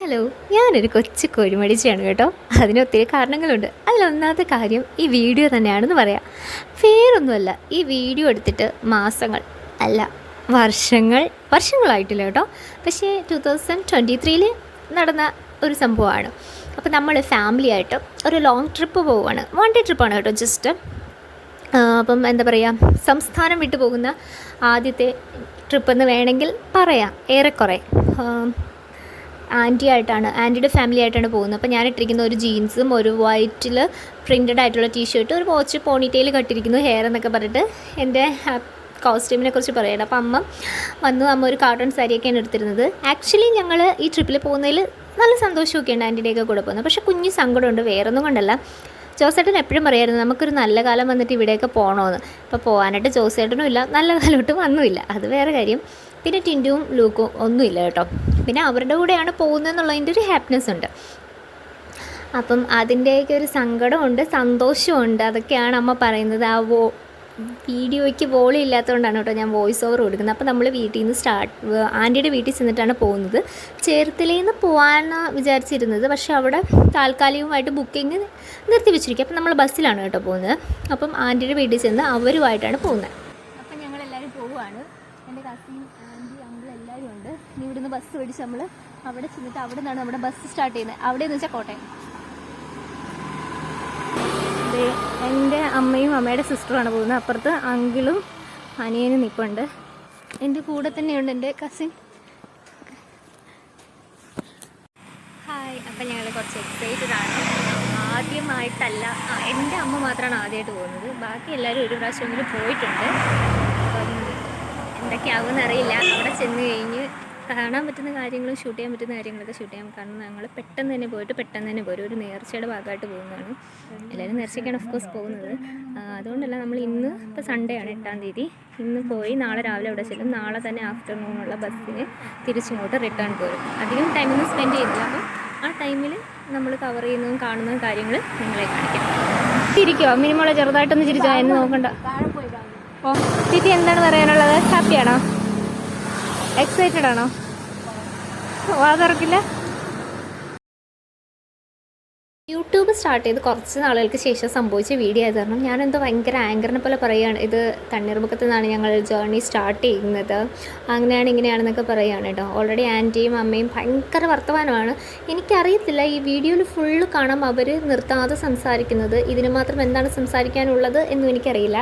Hello ഞാനൊരു കൊച്ചു കോഴിമടിച്ചാണ് കേട്ടോ. അതിനൊത്തിരി കാരണങ്ങളുണ്ട്. അതിലൊന്നാമത്തെ കാര്യം ഈ വീഡിയോ തന്നെയാണെന്ന് പറയാം. വേറൊന്നുമല്ല ഈ വീഡിയോ എടുത്തിട്ട് മാസങ്ങൾ അല്ല വർഷങ്ങൾ വർഷങ്ങളായിട്ടില്ല കേട്ടോ. പക്ഷേ ടു തൗസൻഡ് ട്വന്റി ത്രീയിൽ നടന്ന ഒരു സംഭവമാണ്. അപ്പോൾ നമ്മൾ ഫാമിലി ആയിട്ട് ഒരു ലോങ് ട്രിപ്പ് പോവുകയാണ്. വൺ ഡേ ട്രിപ്പാണ് കേട്ടോ ജസ്റ്റ് അപ്പം എന്താ പറയുക സംസ്ഥാനം വിട്ടു പോകുന്ന ആദ്യത്തെ ട്രിപ്പ് എന്ന് വേണമെങ്കിൽ പറയാം ഏറെക്കുറെ. ആന്റി ആയിട്ടാണ് ആന്റിയുടെ ഫാമിലി ആയിട്ടാണ് പോകുന്നത്. അപ്പോൾ ഞാൻ ഇട്ടിരിക്കുന്ന ഒരു ജീൻസും ഒരു വൈറ്റിൽ പ്രിന്റഡ് ആയിട്ടുള്ള ടീഷർട്ടും ഒരു വാച്ച് പോണിറ്റെയിൽ കട്ടിരിക്കുന്നു ഹെയർ എന്നൊക്കെ പറഞ്ഞിട്ട്. എന്റെ കോസ്റ്റ്യൂമിനെ കുറിച്ച് പറയണം. അപ്പോൾ അമ്മ വന്നു അമ്മ ഒരു കാർട്ടൺ സാരിയൊക്കെയാണ് എടുത്തിരുന്നത്. ആക്ച്വലി ഞങ്ങൾ ഈ ട്രിപ്പിൽ പോകുന്നതിൽ നല്ല സന്തോഷമൊക്കെ ഉണ്ട് ആന്റിയുടെയൊക്കെ കൂടെ പോകുന്നത്. പക്ഷേ കുഞ്ഞ് സങ്കടമുണ്ട് വേറൊന്നും കൊണ്ടല്ല. ജോസേട്ടൻ എപ്പോഴും പറയായിരുന്നു നമുക്കൊരു നല്ല കാലം വന്നിട്ട് ഇവിടെയൊക്കെ പോകണമെന്ന് അപ്പോൾ പോകാനായിട്ട് ജോസേട്ടനും ഇല്ല നല്ല കാലമൊട്ട് വന്നുമില്ല. അത് വേറെ കാര്യം. പിന്നെ ടിന്റുവും ലൂക്കും ഒന്നുമില്ല കേട്ടോ. പിന്നെ അവരുടെ കൂടെയാണ് പോകുന്നതെന്നുള്ളതിന്റെ ഒരു ഹാപ്പിനെസ് ഉണ്ട്. അപ്പം അതിന്റെയൊക്കെ ഒരു സങ്കടമുണ്ട് സന്തോഷമുണ്ട് അതൊക്കെയാണ് അമ്മ പറയുന്നത്. ആ വീഡിയോയ്ക്ക് വോളി ഇല്ലാത്തതുകൊണ്ടാണ് കേട്ടോ ഞാൻ വോയിസ് ഓവർ കൊടുക്കുന്നത്. അപ്പോൾ നമ്മൾ വീട്ടിൽ നിന്ന് സ്റ്റാർട്ട് ആന്റിയുടെ വീട്ടിൽ ചെന്നിട്ടാണ് പോകുന്നത്. ചേർത്തലയിൽ നിന്ന് പോകാനാണ് വിചാരിച്ചിരുന്നത്. പക്ഷേ അവിടെ താൽക്കാലികമായിട്ട് ബുക്കിംഗ് നിർത്തി വെച്ചിരിക്കും അപ്പം നമ്മൾ ബസ്സിലാണ് കേട്ടോ പോകുന്നത്. അപ്പം ആന്റിയുടെ വീട്ടിൽ ചെന്ന് അവരുമായിട്ടാണ് പോകുന്നത്. അപ്പം ഞങ്ങളെല്ലാവരും പോവുകയാണ്. എന്റെ കസിൻ ആന്റി അങ്കിൾ എല്ലാവരും ഉണ്ട്. ഇവിടുന്ന് ബസ് പിടിച്ച് നമ്മൾ അവിടെ ചെന്നിട്ട് അവിടെ നിന്നാണ് നമ്മുടെ ബസ് സ്റ്റാർട്ട് ചെയ്യുന്നത്. അവിടെ എന്ന് വെച്ചാൽ കോട്ടയം. ദേ, എന്റെ അമ്മയും അമ്മയുടെ സിസ്റ്ററുമാണ് പോകുന്നത്. അപ്പുറത്ത് അങ്കിളും അനിയനും നിൽപ്പുണ്ട് എന്റെ കൂടെ തന്നെയുണ്ട് എന്റെ കസിൻ ഹായ് അപ്പം ഞങ്ങൾ കുറച്ച് എക്സൈറ്റഡാണ് ആദ്യമായിട്ടല്ല എന്റെ അമ്മ മാത്രമാണ് ആദ്യമായിട്ട് പോകുന്നത്. ബാക്കി എല്ലാവരും ഒരു പ്രാവശ്യമെങ്കിലും പോയിട്ടുണ്ട്. അപ്പം എന്തൊക്കെയാവുമെന്ന് അറിയില്ല. അവിടെ ചെന്ന് കഴിഞ്ഞ് കാണാൻ പറ്റുന്ന കാര്യങ്ങളും ഷൂട്ട് ചെയ്യാൻ പറ്റുന്ന കാര്യങ്ങളൊക്കെ ഷൂട്ട് ചെയ്യാം. കാരണം ഞങ്ങൾ പെട്ടെന്ന് തന്നെ പോയിട്ട് പെട്ടെന്ന് തന്നെ പോരും. ഒരു നേർച്ചയുടെ ഭാഗമായിട്ട് പോകുന്നതാണ്. എല്ലാവരും നേർച്ചയ്ക്കാണ് ഓഫ് കോഴ്സ് പോകുന്നത്. അതുകൊണ്ടല്ല നമ്മൾ ഇന്ന് ഇപ്പോൾ സൺഡേ ആണ് എട്ടാം തീയതി. ഇന്ന് പോയി നാളെ രാവിലെ അവിടെ ചെല്ലും. നാളെ തന്നെ ആഫ്റ്റർനൂണുള്ള ബസ്സിന് തിരിച്ചിങ്ങോട്ട് റിട്ടേൺ പോരും. അധികം ടൈമൊന്നും സ്പെൻഡ് ചെയ്യുന്നില്ല അപ്പം ആ ടൈമിൽ നമ്മൾ കവർ ചെയ്യുന്നതും കാണുന്നതും കാര്യങ്ങൾ നിങ്ങളെ കാണിക്കാം. ചിരിക്കോ മിനിമോളെ ചെറുതായിട്ടൊന്ന് ചിരിച്ചോ എന്ന് നോക്കണ്ട. ഓ ചേച്ചി എന്താണ് പറയാനുള്ളത്? ഹാപ്പിയാണോ? എക്സൈറ്റഡ് ആണോ? വാ തുറക്കില്ല. യൂട്യൂബ് സ്റ്റാർട്ട് ചെയ്ത് കുറച്ച് നാളുകൾക്ക് ശേഷം സംഭവിച്ച വീഡിയോ ആയത് കാരണം ഞാനെന്തോ ഭയങ്കര ആങ്കറിനെ പോലെ പറയുകയാണ്. ഇത് തണ്ണീർമുഖത്ത് നിന്നാണ് ഞങ്ങൾ ജേർണി സ്റ്റാർട്ട് ചെയ്യുന്നത്. അങ്ങനെയാണ് ഇങ്ങനെയാണെന്നൊക്കെ പറയുകയാണ് കേട്ടോ. ഓൾറെഡി ആന്റിയും അമ്മയും ഭയങ്കര വർത്തമാനമാണ്. എനിക്കറിയത്തില്ല ഈ വീഡിയോയിൽ ഫുള്ള് കാണാം അവർ നിർത്താതെ സംസാരിക്കുന്നത്. ഇതിന് മാത്രം എന്താണ് സംസാരിക്കാനുള്ളത് എന്നും എനിക്കറിയില്ല.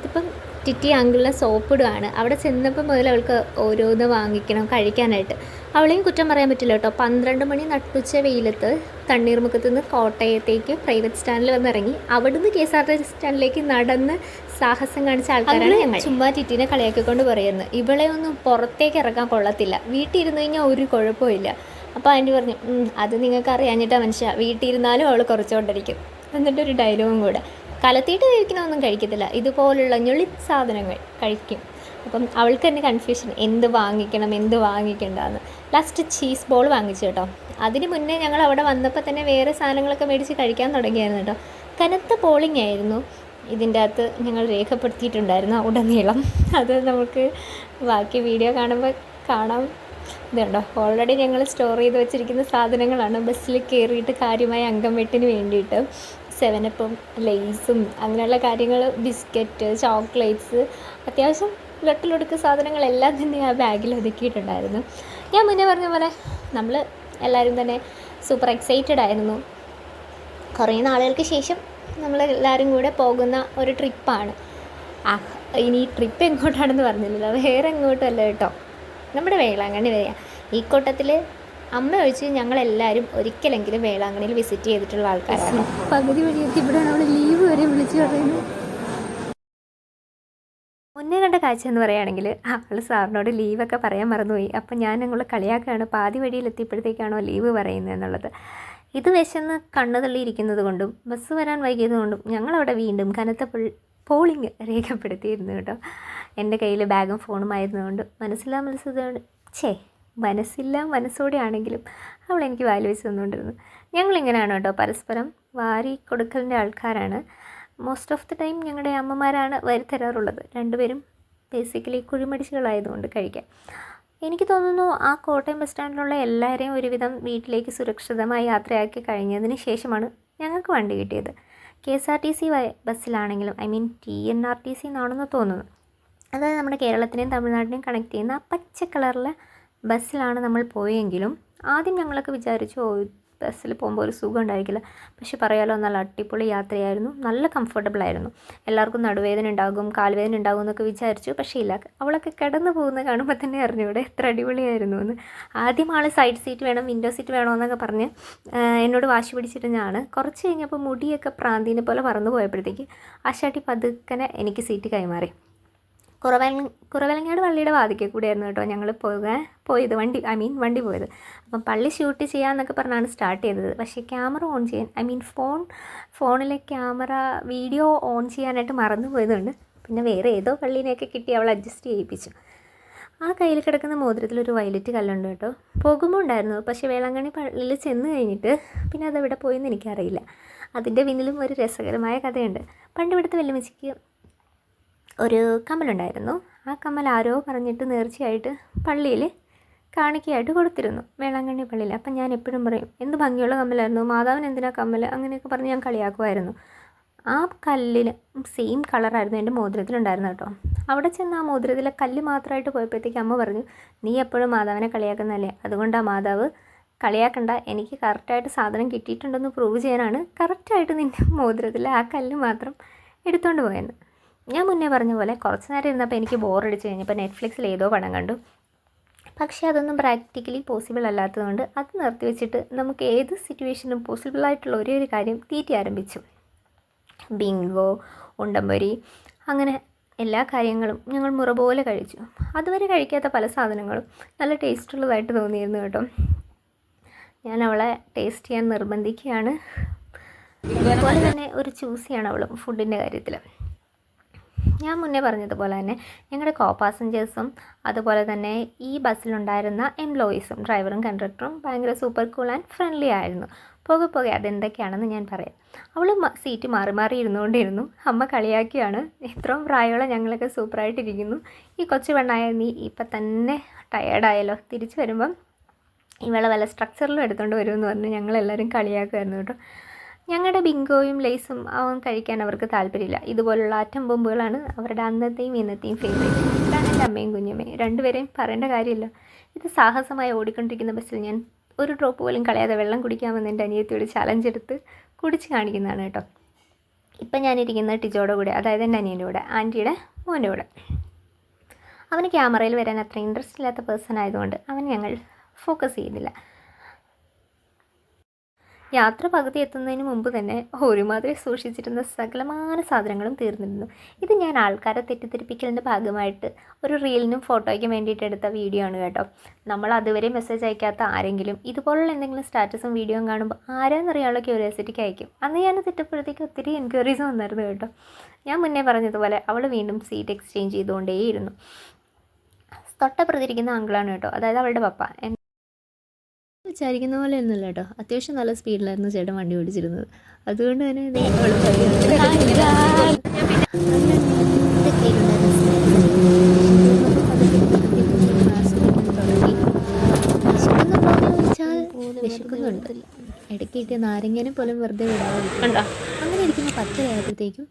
ഇതിപ്പം ടിറ്റി അങ്കിളിനെ സോപ്പിടുകയാണ്. അവിടെ ചെന്നപ്പോൾ മുതൽ അവൾക്ക് ഓരോന്ന് വാങ്ങിക്കണം കഴിക്കാനായിട്ട്. അവളെയും കുറ്റം പറയാൻ പറ്റില്ല കേട്ടോ. പന്ത്രണ്ട് മണി നട്ടുച്ച വെയിലത്ത് തണ്ണീർമുഖത്ത് നിന്ന് കോട്ടയത്തേക്ക് പ്രൈവറ്റ് സ്റ്റാൻഡിൽ വന്നിറങ്ങി അവിടുന്ന് കെ എസ് ആർ ടി സ്റ്റാൻഡിലേക്ക് നടന്ന് സാഹസം കാണിച്ച ആൾക്കാരാണ് ഞങ്ങൾ. ചുമ്മാ ടിറ്റിനെ കളിയാക്കിക്കൊണ്ട് പറയുന്നത് ഇവളെ ഒന്നും പുറത്തേക്ക് ഇറക്കാൻ കൊള്ളത്തില്ല. വീട്ടിൽ ഇരുന്ന് കഴിഞ്ഞാൽ ഒരു കുഴപ്പമില്ല അപ്പോൾ ആന്റി പറഞ്ഞു അത് നിങ്ങൾക്ക് അറിയാഞ്ഞിട്ടാ മനുഷ്യ. വീട്ടിൽ ഇരുന്നാലും അവൾ കുറച്ചുകൊണ്ടിരിക്കും. എന്നിട്ടൊരു ഡയലോഗും കൂടെ. കലത്തിയിട്ട് കഴിക്കണമൊന്നും കഴിക്കത്തില്ല. ഇതുപോലുള്ള ഞൊളി സാധനങ്ങൾ കഴിക്കും. അപ്പം അവൾക്ക് തന്നെ കൺഫ്യൂഷൻ എന്ത് വാങ്ങിക്കണം എന്ത് വാങ്ങിക്കണ്ടെന്ന്. ലാസ്റ്റ് ചീസ് ബോൾ വാങ്ങിച്ചു കേട്ടോ. അതിന് മുന്നേ ഞങ്ങൾ അവിടെ വന്നപ്പോൾ തന്നെ വേറെ സാധനങ്ങളൊക്കെ മേടിച്ച് കഴിക്കാൻ തുടങ്ങിയായിരുന്നു കേട്ടോ. കനത്ത പോളിംഗ് ആയിരുന്നു. ഇതിന്റെ അകത്ത് ഞങ്ങൾ രേഖപ്പെടുത്തിയിട്ടുണ്ടായിരുന്നു ഉടനീളം. അത് നമുക്ക് ബാക്കി വീഡിയോ കാണുമ്പോൾ കാണാം. ഇതുണ്ടോ? ഓൾറെഡി ഞങ്ങൾ സ്റ്റോർ ചെയ്ത് വെച്ചിരിക്കുന്ന സാധനങ്ങളാണ്. ബസ്സിൽ കയറിയിട്ട് കാര്യമായ അംഗം വെട്ടിന് വേണ്ടിയിട്ട്. സെവനപ്പും ലെയ്സും അങ്ങനെയുള്ള കാര്യങ്ങൾ ബിസ്ക്കറ്റ് ചോക്ലേറ്റ്സ് അത്യാവശ്യം ലട്ടിലൊടുക്ക് സാധനങ്ങളെല്ലാം തന്നെ ആ ബാഗിൽ ഒതുക്കിയിട്ടുണ്ടായിരുന്നു. ഞാൻ മുന്നേ പറഞ്ഞ പോലെ നമ്മൾ എല്ലാവരും തന്നെ സൂപ്പർ എക്സൈറ്റഡ് ആയിരുന്നു. കുറേ നാളുകൾക്ക് ശേഷം നമ്മൾ എല്ലാവരും കൂടെ പോകുന്ന ഒരു ട്രിപ്പാണ് ആ ഇനി ട്രിപ്പ് എങ്ങോട്ടാണെന്ന് പറഞ്ഞില്ലല്ലോ. വേറെ എങ്ങോട്ടല്ല കേട്ടോ. നമ്മുടെ വേളാങ്കണ്ണി വരിക ഈ കൂട്ടത്തിൽ അമ്മ ഒഴിച്ച് ഞങ്ങളെല്ലാവരും ഒരിക്കലെങ്കിലും വേളാങ്കണ്ണിയിൽ വിസിറ്റ് ചെയ്തിട്ടുള്ള ആൾക്കാരാണ്. പകുതി വഴി ഇവിടെ ലീവ് വരെ വിളിച്ചു പറയുന്നത്. മുന്നേ കണ്ട കാഴ്ച എന്ന് പറയുകയാണെങ്കിൽ അവൾ സാറിനോട് ലീവൊക്കെ പറയാൻ മറന്നുപോയി. അപ്പം ഞാൻ നിങ്ങളെ കളിയാക്കുകയാണ്. പാതി വഴിയിൽ എത്തിയപ്പോഴത്തേക്കാണോ ലീവ് പറയുന്നത് എന്നുള്ളത്. ഇത് വിശന്ന് കണ്ണു തള്ളിയിരിക്കുന്നത് കൊണ്ടും ബസ് വരാൻ വൈകിയത് കൊണ്ടും ഞങ്ങളവിടെ വീണ്ടും കനത്ത പുൾ പോളിങ് രേഖപ്പെടുത്തിയിരുന്നു കേട്ടോ. എന്റെ കയ്യിൽ ബാഗും ഫോണും ആയിരുന്നുകൊണ്ട് മനസ്സിലാ മനസ്സോടെ ഛേ മനസ്സില്ല മനസ്സോടെ ആണെങ്കിലും അവൾ എനിക്ക് വാൽ വെച്ച് തന്നുകൊണ്ടിരുന്നു. ഞങ്ങളിങ്ങനെയാണ് കേട്ടോ പരസ്പരം വാരി കൊടുക്കലിന്റെ ആൾക്കാരാണ്. മോസ്റ്റ് ഓഫ് ദി ടൈം ഞങ്ങളുടെ അമ്മമാരാണ് വരി തരാറുള്ളത്. രണ്ടുപേരും ബേസിക്കലി കുഴിമടിച്ചുകളായതുകൊണ്ട് കഴിക്കാൻ. എനിക്ക് തോന്നുന്നു ആ കോട്ടയം ബസ് സ്റ്റാൻഡിലുള്ള എല്ലാവരെയും ഒരുവിധം വീട്ടിലേക്ക് സുരക്ഷിതമായി യാത്രയാക്കി കഴിഞ്ഞതിന് ശേഷമാണ് ഞങ്ങൾക്ക് വണ്ടി കിട്ടിയത്. K S R T C ബസ്സിലാണെങ്കിലും I mean T N R T C എന്നാണെന്ന് തോന്നുന്നു. അതായത് നമ്മുടെ കേരളത്തിനെയും തമിഴ്നാടിനെയും കണക്ട് ചെയ്യുന്ന പച്ച കളറിലെ ബസ്സിലാണ് നമ്മൾ പോയെങ്കിലും ആദ്യം ഞങ്ങളൊക്കെ വിചാരിച്ചു ഓ ബസ്സിൽ പോകുമ്പോൾ ഒരു സുഖം ഉണ്ടായിരിക്കില്ല. പക്ഷെ പറയാലോ നല്ല അടിപൊളി യാത്രയായിരുന്നു. നല്ല കംഫർട്ടബിൾ ആയിരുന്നു. എല്ലാവർക്കും നടുവേദന ഉണ്ടാകും കാൽവേദന ഉണ്ടാകും എന്നൊക്കെ വിചാരിച്ചു. പക്ഷേ ഇല്ല അവളൊക്കെ കിടന്നു പോകുന്ന കാണുമ്പോൾ തന്നെ അറിഞ്ഞു ഇവിടെ എത്ര അടിപൊളിയായിരുന്നു എന്ന്. ആദ്യം ആൾ സൈഡ് സീറ്റ് വേണം വിൻഡോ സീറ്റ് വേണമെന്നൊക്കെ പറഞ്ഞ് എന്നോട് വാശി പിടിച്ചിരുന്നതാണ് കുറച്ച് കഴിഞ്ഞപ്പോൾ മുടിയൊക്കെ പ്രാന്തിനെ പോലെ പറന്നു പോയപ്പോഴത്തേക്ക് ആശാട്ടി പതുക്കനെ എനിക്ക് സീറ്റ് കൈമാറി. കുറവല കുറവലങ്ങാട് പള്ളിയുടെ വാതിക്കൽ കൂടിയായിരുന്നു കേട്ടോ ഞങ്ങൾ പോകാൻ പോയത് വണ്ടി ഐ മീൻ വണ്ടി പോയത്. അപ്പം പള്ളി ഷൂട്ട് ചെയ്യാമെന്നൊക്കെ പറഞ്ഞാണ് സ്റ്റാർട്ട് ചെയ്തത്. പക്ഷേ ക്യാമറ ഓൺ ചെയ്യാൻ ഐ മീൻ ഫോൺ ഫോണിലെ ക്യാമറ വീഡിയോ ഓൺ ചെയ്യാനായിട്ട് മറന്നു പോയതുകൊണ്ട് പിന്നെ വേറെ ഏതോ പള്ളീനെയൊക്കെ കിട്ടി അവൾ അഡ്ജസ്റ്റ് ചെയ്യിപ്പിച്ചു. ആ കയ്യിൽ കിടക്കുന്ന മോതിരത്തിൽ ഒരു വയലറ്റ് കല്ലുണ്ട് കേട്ടോ. പോകുമ്പോൾ ഉണ്ടായിരുന്നു. പക്ഷേ വേളാങ്കണ്ണി പള്ളിയിൽ ചെന്ന് കഴിഞ്ഞിട്ട് പിന്നെ അതെവിടെ പോയെന്ന് എനിക്കറിയില്ല. അതിന്റെ പിന്നിലും ഒരു രസകരമായ കഥയുണ്ട്. പണ്ട് ഇവിടുത്തെ വെല്ലുമിച്ചിക്ക് ഒരു കമ്മലുണ്ടായിരുന്നു. ആ കമ്മൽ ആരോ പറഞ്ഞിട്ട് നേർച്ചയായിട്ട് പള്ളിയിൽ കാണിക്കയായിട്ട് കൊടുത്തിരുന്നു. വേളാങ്കണ്ണി പള്ളിയിൽ അപ്പം ഞാൻ എപ്പോഴും പറയും എന്ത് ഭംഗിയുള്ള കമ്മലായിരുന്നു. മാതാവിന് എന്തിനാ കമ്മൽ അങ്ങനെയൊക്കെ പറഞ്ഞ് ഞാൻ കളിയാക്കുമായിരുന്നു. ആ കല്ലിൽ സെയിം കളറായിരുന്നു എന്റെ മോതിരത്തിലുണ്ടായിരുന്നു കേട്ടോ. അവിടെ ചെന്ന് ആ മോതിരത്തിലെ കല്ല് മാത്രമായിട്ട് പോയപ്പോഴത്തേക്ക് അമ്മ പറഞ്ഞു നീ എപ്പോഴും മാതാവിനെ കളിയാക്കുന്നതല്ലേ? അതുകൊണ്ട് ആ മാതാവ് കളിയാക്കണ്ട. എനിക്ക് കറക്റ്റായിട്ട് സാധനം കിട്ടിയിട്ടുണ്ടെന്ന് പ്രൂവ് ചെയ്യാനാണ് കറക്റ്റായിട്ട് നിന്റെ മോതിരത്തിൽ ആ കല്ല് മാത്രം എടുത്തുകൊണ്ട് പോയെന്ന്. ഞാൻ മുന്നേ പറഞ്ഞ പോലെ കുറച്ച് നേരം ഇരുന്നപ്പോൾ എനിക്ക് ബോറടിച്ച് കഴിഞ്ഞപ്പോൾ നെറ്റ്ഫ്ലിക്സിൽ ഏതോ പടം കണ്ടു. പക്ഷേ അതൊന്നും പ്രാക്ടിക്കലി പോസിബിൾ അല്ലാത്തതുകൊണ്ട് അത് നിർത്തി വെച്ചിട്ട് നമുക്ക് ഏത് സിറ്റുവേഷനും പോസിബിൾ ആയിട്ടുള്ള ഒരേ ഒരു കാര്യം തീറ്റി ആരംഭിച്ചു. ബിങ്കോ ഉണ്ടംപൊരി അങ്ങനെ എല്ലാ കാര്യങ്ങളും ഞങ്ങൾ മുറ പോലെ കഴിച്ചു. അതുവരെ കഴിക്കാത്ത പല സാധനങ്ങളും. നല്ല ടേസ്റ്റുള്ളതായിട്ട് തോന്നിയിരുന്നു കേട്ടോ. ഞാൻ അവളെ ടേസ്റ്റ് ചെയ്യാൻ നിർബന്ധിക്കുകയാണ്. അതുപോലെ തന്നെ ഒരു ചൂസിയാണ് അവളും ഫുഡിന്റെ കാര്യത്തിൽ ഞാൻ മുന്നേ പറഞ്ഞതുപോലെ തന്നെ ഞങ്ങളുടെ കോ പാസഞ്ചേഴ്സും അതുപോലെ തന്നെ ഈ ബസ്സിലുണ്ടായിരുന്ന എംപ്ലോയീസും ഡ്രൈവറും കണ്ടക്ടറും ഭയങ്കര സൂപ്പർ കൂൾ ആൻഡ് ഫ്രണ്ട്ലി ആയിരുന്നു. പോകെ പോകെ അതെന്തൊക്കെയാണെന്ന് ഞാൻ പറയാം. അവൾ സീറ്റ് മാറി മാറി ഇരുന്നുകൊണ്ടിരുന്നു. അമ്മ കളിയാക്കിയാണ്. ഇത്രയും പ്രായമുള്ള ഞങ്ങളൊക്കെ സൂപ്പറായിട്ടിരിക്കുന്നു ഈ കൊച്ചു പെണ്ണായ നീ ഇപ്പം തന്നെ ടയേർഡായല്ലോ തിരിച്ചു വരുമ്പം ഇവളെ വല്ല സ്ട്രക്ചറിലും എടുത്തുകൊണ്ട് വരുമെന്ന് പറഞ്ഞ് ഞങ്ങളെല്ലാവരും കളിയാക്കുമായിരുന്നു കേട്ടോ. ഞങ്ങളുടെ ബിങ്കോയും ലേസും അവൻ കഴിക്കാൻ അവർക്ക് താല്പര്യമില്ല. ഇതുപോലുള്ള ആറ്റം ബോംബുകളാണ് അവരുടെ അന്നത്തെയും ഇന്നത്തെയും ഫേവറേറ്റ് ഇതാണ് എന്റെ അമ്മയും കുഞ്ഞമ്മയും. രണ്ടുപേരെയും പറയേണ്ട കാര്യമില്ല. ഇത് സാഹസമായി ഓടിക്കൊണ്ടിരിക്കുന്ന ബസ്സിൽ ഞാൻ ഒരു ഡ്രോപ്പ് പോലും കളയാതെ വെള്ളം കുടിക്കാമെന്ന് എന്റെ അനിയത്തിയോട് ചലഞ്ച് എടുത്ത് കുടിച്ച് കാണിക്കുന്നതാണ് കേട്ടോ. ഇപ്പം ഞാനിരിക്കുന്നത് ടിജോയുടെ കൂടെ അതായത് എന്റെ അനിയന്റെ കൂടെ ആന്റിയുടെ മോന്റെ കൂടെ. അവന് ക്യാമറയിൽ വരാൻ അത്ര ഇൻട്രസ്റ്റ് ഇല്ലാത്ത പേഴ്സൺ ആയതുകൊണ്ട് അവൻ ഞങ്ങൾ ഫോക്കസ് ചെയ്യുന്നില്ല. യാത്ര പകുതി എത്തുന്നതിന് മുമ്പ് തന്നെ ഒരുമാതിരി സൂക്ഷിച്ചിരുന്ന സകലമാന സാധനങ്ങളും തീർന്നിരുന്നു. ഇത് ഞാൻ ആൾക്കാരെ തെറ്റിദ്ധരിപ്പിക്കലിന്റെ ഭാഗമായിട്ട് ഒരു റീലിനും ഫോട്ടോയ്ക്കും വേണ്ടിയിട്ട് എടുത്ത വീഡിയോ ആണ് കേട്ടോ. നമ്മൾ അതുവരെ മെസ്സേജ് അയക്കാത്ത ആരെങ്കിലും ഇതുപോലുള്ള എന്തെങ്കിലും സ്റ്റാറ്റസും വീഡിയോയും കാണുമ്പോൾ ആരാന്നറിയാനുള്ള ക്യൂരിയോസിറ്റിക്ക് അയക്കും. അന്ന് ഞാൻ തെറ്റപ്പോഴത്തേക്ക് ഒത്തിരി എൻക്വയറീസ് വന്നായിരുന്നു കേട്ടോ. ഞാൻ മുന്നേ പറഞ്ഞതുപോലെ അവൾ വീണ്ടും സീറ്റ് എക്സ്ചേഞ്ച് ചെയ്തുകൊണ്ടേയിരുന്നു. തൊട്ടപ്പുറത്തിരിക്കുന്ന അങ്കിളാണ് കേട്ടോ. അതായത് അവളുടെ പപ്പ. വിചാരിക്കുന്ന പോലെ ഒന്നുമില്ല കേട്ടോ. അത്യാവശ്യം നല്ല സ്പീഡിലായിരുന്നു ചേട്ടൻ വണ്ടി ഓടിച്ചിരുന്നത്. അതുകൊണ്ട് തന്നെ ചോദിച്ചാൽ വിശക്കുന്നുണ്ട്. ഇടയ്ക്ക് കിട്ടിയ നാരങ്ങനെ പോലും വെറുതെ വിടാതിരിക്കും അങ്ങനെ ഇരിക്കുന്ന പത്തരയായപ്പോഴത്തേക്കും ആയപ്പോഴത്തേക്കും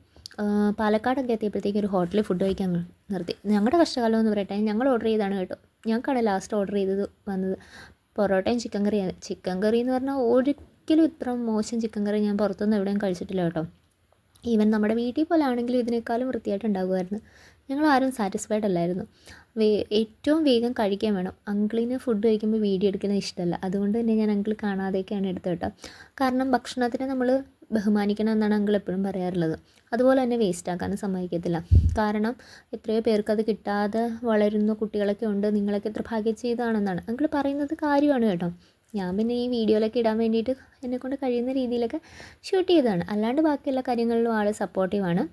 പാലക്കാടൊക്കെ എത്തിയപ്പോഴത്തേക്കും ഒരു ഹോട്ടലിൽ ഫുഡ് കഴിക്കാൻ നിർത്തി. ഞങ്ങളുടെ കഷ്ടകാലം എന്ന് പറയട്ടെ ഞങ്ങൾ ഓർഡർ ചെയ്താണ് കേട്ടോ. ഞങ്ങൾക്കാണ് ലാസ്റ്റ് ഓർഡർ ചെയ്തത് വന്നത്. പൊറോട്ടയും ചിക്കൻ കറിയാണ് ചിക്കൻ കറി എന്ന് പറഞ്ഞാൽ ഒരിക്കലും ഇത്ര മോശം ചിക്കൻ കറി ഞാൻ പുറത്തുനിന്ന് എവിടെയും കഴിച്ചിട്ടില്ല കേട്ടോ. ഈവൻ നമ്മുടെ വീട്ടിൽ പോലെ ആണെങ്കിലും ഇതിനേക്കാളും വൃത്തിയായിട്ട് ഉണ്ടാകുമായിരുന്നു. ഞങ്ങൾ ആരും സാറ്റിസ്ഫൈഡ് അല്ലായിരുന്നു. ഏറ്റവും വേഗം കഴിക്കാൻ വേണം. അങ്കിളിന് ഫുഡ് കഴിക്കുമ്പോൾ വീഡിയോ എടുക്കുന്നത് ഇഷ്ടമല്ല അതുകൊണ്ട് തന്നെ ഞാൻ അങ്കിൾ കാണാതെയൊക്കെയാണ് എടുത്തത് കേട്ടോ. കാരണം ഭക്ഷണത്തിന് നമ്മൾ ബഹുമാനിക്കണം എന്നാണ് അങ്കിൾ എപ്പോഴും പറയാറുള്ളത്. അതുപോലെ തന്നെ വേസ്റ്റ് ആക്കാനും സമ്മതിക്കത്തില്ല. കാരണം എത്രയോ പേർക്ക് അത് കിട്ടാതെ വളരുന്ന കുട്ടികളൊക്കെ ഉണ്ട്. നിങ്ങളൊക്കെ എത്ര ഭാഗ്യം ചെയ്താണെന്നാണ് അങ്കിൾ പറയുന്നത് കാര്യമാണ് കേട്ടോ. ഞാൻ പിന്നെ ഈ വീഡിയോയിലൊക്കെ ഇടാൻ വേണ്ടിയിട്ട് എന്നെക്കൊണ്ട് കഴിയുന്ന രീതിയിലൊക്കെ ഷൂട്ട് ചെയ്തതാണ്. അല്ലാണ്ട് ബാക്കിയുള്ള കാര്യങ്ങളിലും ആൾ സപ്പോർട്ടീവാണ്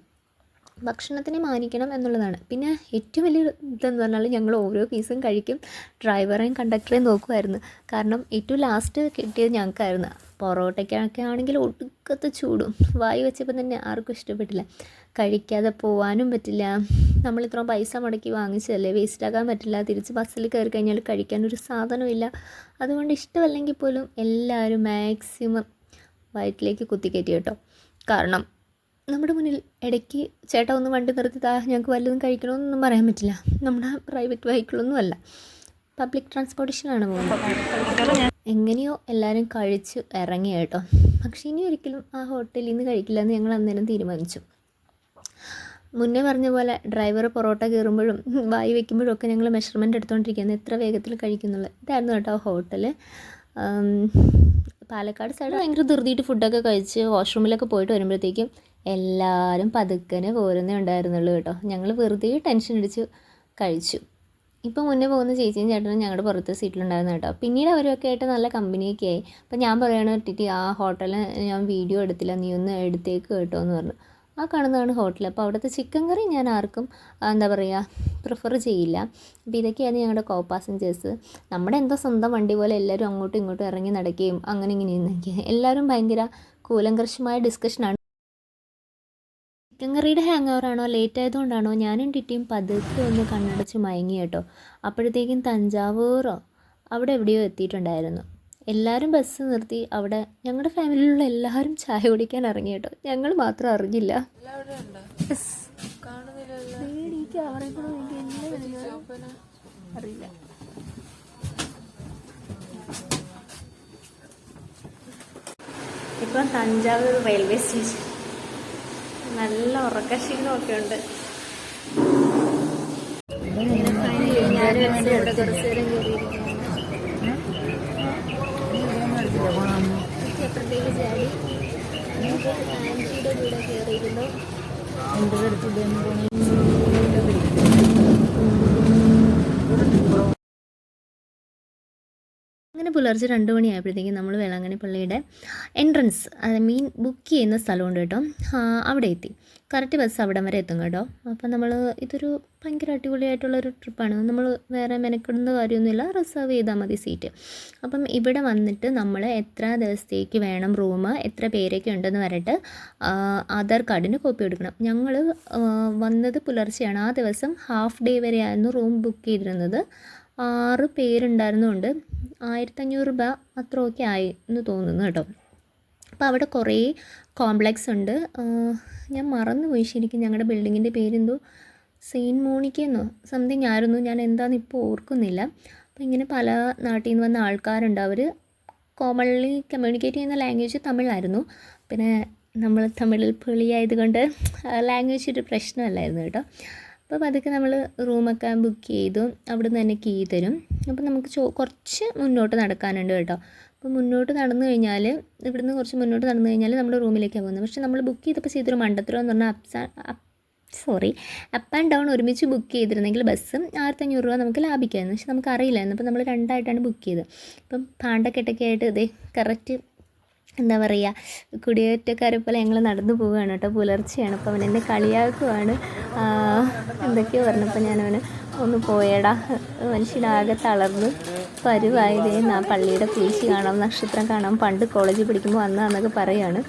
ഭക്ഷണത്തിനെ മാനിക്കണം എന്നുള്ളതാണ്. പിന്നെ ഏറ്റവും വലിയ ഇതെന്ന് പറഞ്ഞാൽ ഞങ്ങൾ ഓരോ പീസും കഴിക്കും. ഡ്രൈവറേയും കണ്ടക്ടറേയും നോക്കുമായിരുന്നു കാരണം ഏറ്റവും ലാസ്റ്റ് കിട്ടിയത് ഞങ്ങൾക്കായിരുന്നു. പൊറോട്ടയ്ക്കൊക്കെ ആണെങ്കിൽ ഒടുക്കത്തെ ചൂടും. വായി വെച്ചപ്പോൾ തന്നെ ആർക്കും ഇഷ്ടപ്പെട്ടില്ല. കഴിക്കാതെ പോകാനും പറ്റില്ല. നമ്മൾ ഇത്രയും പൈസ മുടക്കി വാങ്ങിച്ചതല്ലേ? വേസ്റ്റാക്കാൻ പറ്റില്ല. തിരിച്ച് ബസ്സിൽ കയറി കഴിഞ്ഞാൽ കഴിക്കാനൊരു സാധനമില്ല അതുകൊണ്ട് ഇഷ്ടമല്ലെങ്കിൽ പോലും എല്ലാവരും മാക്സിമം വയറ്റിലേക്ക് കുത്തിക്കയറ്റി കേട്ടോ. കാരണം നമ്മുടെ മുന്നിൽ ഇടയ്ക്ക് ചേട്ടാ ഒന്ന് വണ്ടി നിർത്തി താ ഞങ്ങൾക്ക് വല്ലതും കഴിക്കണമെന്നൊന്നും പറയാൻ പറ്റില്ല. നമ്മുടെ പ്രൈവറ്റ് വെഹിക്കിളൊന്നും അല്ല പബ്ലിക് ട്രാൻസ്പോർട്ടേഷനാണ് പോകുന്നത്. എങ്ങനെയോ എല്ലാവരും കഴിച്ച് ഇറങ്ങി കേട്ടോ. പക്ഷേ ഇനി ഒരിക്കലും ആ ഹോട്ടലിൽ നിന്ന് കഴിക്കില്ല എന്ന് ഞങ്ങൾ അന്നേരം തീരുമാനിച്ചു. മുന്നേ പറഞ്ഞ പോലെ ഡ്രൈവർ പൊറോട്ട കയറുമ്പോഴും വായി വെക്കുമ്പോഴും ഒക്കെ ഞങ്ങൾ മെഷർമെന്റ് എടുത്തുകൊണ്ടിരിക്കുന്നത് എത്ര വേഗത്തിൽ കഴിക്കുന്നുള്ളത് ഇതായിരുന്നു കേട്ടോ ഹോട്ടൽ. പാലക്കാട് സൈഡ് ഭയങ്കര ധൃതിയിട്ട് ഫുഡൊക്കെ കഴിച്ച് വാഷ്റൂമിലൊക്കെ പോയിട്ട് വരുമ്പോഴത്തേക്കും എല്ലാവരും പതുക്കനെ പോരുന്നേ ഉണ്ടായിരുന്നുള്ളൂ കേട്ടോ. ഞങ്ങൾ വെറുതെ ടെൻഷൻ അടിച്ച് കഴിച്ചു. ഇപ്പം മുന്നേ പോകുന്ന ചേച്ചിയും ചേട്ടനും ഞങ്ങളുടെ പുറത്തെ സീറ്റിലുണ്ടായിരുന്നു കേട്ടോ. പിന്നീട് അവരൊക്കെ ആയിട്ട് നല്ല കമ്പനിയൊക്കെ ആയി. അപ്പം ഞാൻ പറയണ ടിറ്റി ആ ഹോട്ടലിൽ ഞാൻ വീഡിയോ എടുത്തില്ല. നീ ഒന്ന് എടുത്തേക്ക് കേട്ടോ എന്ന് പറഞ്ഞു. ആ കാണുന്നതാണ് ഹോട്ടൽ. അപ്പോൾ അവിടുത്തെ ചിക്കൻ കറി ഞാൻ ആർക്കും എന്താ പറയുക പ്രിഫർ ചെയ്യില്ല. അപ്പോൾ ഇതൊക്കെയാണ് ഞങ്ങളുടെ കോ പാസഞ്ചേഴ്സ്. നമ്മുടെ എന്തോ സ്വന്തം വണ്ടി പോലെ എല്ലാവരും അങ്ങോട്ടും ഇങ്ങോട്ടും ഇറങ്ങി നടക്കുകയും അങ്ങനെ ഇങ്ങനെ എല്ലാവരും ഭയങ്കര കൂലങ്കർഷമായ ഡിസ്കഷനാണ് കറിയുടെ ഹാങ് ഓവറാണോ ലേറ്റ് ആയതുകൊണ്ടാണോ? ഞാനും ടിറ്റിയും പതുക്കെ ഒന്ന് കണ്ണടച്ച് മയങ്ങി കേട്ടോ. അപ്പോഴത്തേക്കും തഞ്ചാവൂറോ അവിടെ എവിടെയോ എത്തിയിട്ടുണ്ടായിരുന്നു. എല്ലാവരും ബസ് നിർത്തി. അവിടെ ഞങ്ങളുടെ ഫാമിലിയിലുള്ള എല്ലാവരും ചായ കുടിക്കാൻ ഇറങ്ങി കേട്ടോ. ഞങ്ങൾ മാത്രം അറിഞ്ഞില്ല. അറിയില്ല. ഇപ്പം തഞ്ചാവൂർ റെയിൽവേ സ്റ്റേഷൻ നല്ല ഉറക്കക്ഷീണമൊക്കെ ഉണ്ട് ഞാനും കയറിയിരുന്നു അങ്ങനെ പുലർച്ചെ രണ്ട് മണിയായപ്പോഴത്തേക്കും നമ്മൾ വേളാങ്കണ്ണി പള്ളിയുടെ എൻട്രൻസ് അത് മീൻ ബുക്ക് ചെയ്യുന്ന സ്ഥലമുണ്ട് കേട്ടോ. അവിടെ എത്തി. കറക്റ്റ് ബസ് അവിടം വരെ എത്തും കേട്ടോ. അപ്പം നമ്മൾ ഇതൊരു ഭയങ്കര അടിപൊളിയായിട്ടുള്ളൊരു ട്രിപ്പാണ് നമ്മൾ വേറെ മെനക്കെടുന്ന കാര്യമൊന്നുമില്ല. റിസർവ് ചെയ്താൽ മതി സീറ്റ് അപ്പം ഇവിടെ വന്നിട്ട് നമ്മൾ എത്ര ദിവസത്തേക്ക് വേണം റൂം എത്ര പേരൊക്കെ ഉണ്ടെന്ന് വരട്ട് ആധാർ കാർഡിന് കോപ്പി എടുക്കണം ഞങ്ങൾ വന്നത് പുലർച്ചെയാണ്. ആ ദിവസം ഹാഫ് ഡേ വരെയായിരുന്നു റൂം ബുക്ക് ചെയ്തിരുന്നത്. ആറ് പേരുണ്ടായിരുന്നുകൊണ്ട് ആയിരത്തഞ്ഞൂറ് രൂപ അത്രയൊക്കെ ആയി എന്ന് തോന്നുന്നു കേട്ടോ. അപ്പോൾ അവിടെ കുറേ കോംപ്ലക്സ് ഉണ്ട്. ഞാൻ മറന്നുപോയി ശരിക്കും ഞങ്ങളുടെ ബിൽഡിങ്ങിന്റെ പേരെന്തോ സെയിന്റ് മോണിക്കെന്നോ സംതിങ് ആയിരുന്നു. ഞാൻ എന്താണെന്ന് ഇപ്പോൾ ഓർക്കുന്നില്ല. അപ്പോൾ ഇങ്ങനെ പല നാട്ടിൽ നിന്ന് വന്ന ആൾക്കാരുണ്ട്. അവർ കോമൺലി കമ്മ്യൂണിക്കേറ്റ് ചെയ്യുന്ന ലാംഗ്വേജ് തമിഴായിരുന്നു. പിന്നെ നമ്മൾ തമിഴിൽ പുളിയായതുകൊണ്ട് ലാംഗ്വേജ് ഒരു പ്രശ്നമല്ലായിരുന്നു കേട്ടോ. അപ്പോൾ പതുക്കെ നമ്മൾ റൂമൊക്കെ ബുക്ക് ചെയ്തു. അവിടെ നിന്ന് തന്നെ കീ തരും. അപ്പോൾ നമുക്ക് ചോ കുറച്ച് മുന്നോട്ട് നടക്കാനുണ്ട് കേട്ടോ. അപ്പോൾ മുന്നോട്ട് നടന്നു കഴിഞ്ഞാൽ ഇവിടുന്ന് കുറച്ച് മുന്നോട്ട് നടന്നു കഴിഞ്ഞാൽ നമ്മുടെ റൂമിലേക്കാണ് പോകുന്നത്. പക്ഷേ നമ്മൾ ബുക്ക് ചെയ്തപ്പോൾ ചെയ്തൊരു മണ്ടത്തരം എന്ന് പറഞ്ഞാൽ അപ്സാ സോറി അപ്പ് ആൻഡ് ഡൗൺ ഒരുമിച്ച് ബുക്ക് ചെയ്തിരുന്നെങ്കിൽ ബസ്സും ആയിരത്തഞ്ഞൂറ് രൂപ നമുക്ക് ലാഭിക്കാമായിരുന്നു പക്ഷെ നമുക്ക് അറിയില്ലായിരുന്നു അപ്പോൾ നമ്മൾ രണ്ടായിട്ടാണ് ബുക്ക് ചെയ്തത്. അപ്പം പാണ്ടക്കെട്ടൊക്കെ ആയിട്ട് ഇതേ കറക്റ്റ് എന്താ പറയുക കുടിയേറ്റക്കാരെ പോലെ ഞങ്ങൾ നടന്നു പോവുകയാണ് കേട്ടോ പുലർച്ചെയാണ്. അപ്പോൾ അവൻ എന്നെ കളിയാക്കുവാണ്. എന്തൊക്കെയോ പറഞ്ഞപ്പോൾ ഞാനവന് ഒന്ന് പോയടാ. മനുഷ്യനാകെ തളർന്ന് പരുവായതേ ആ പള്ളിയുടെ കുരിശ് കാണാം നക്ഷത്രം കാണാം. പണ്ട് കോളേജിൽ പഠിക്കുമ്പോൾ വന്നാന്നൊക്കെ പറയാണ്.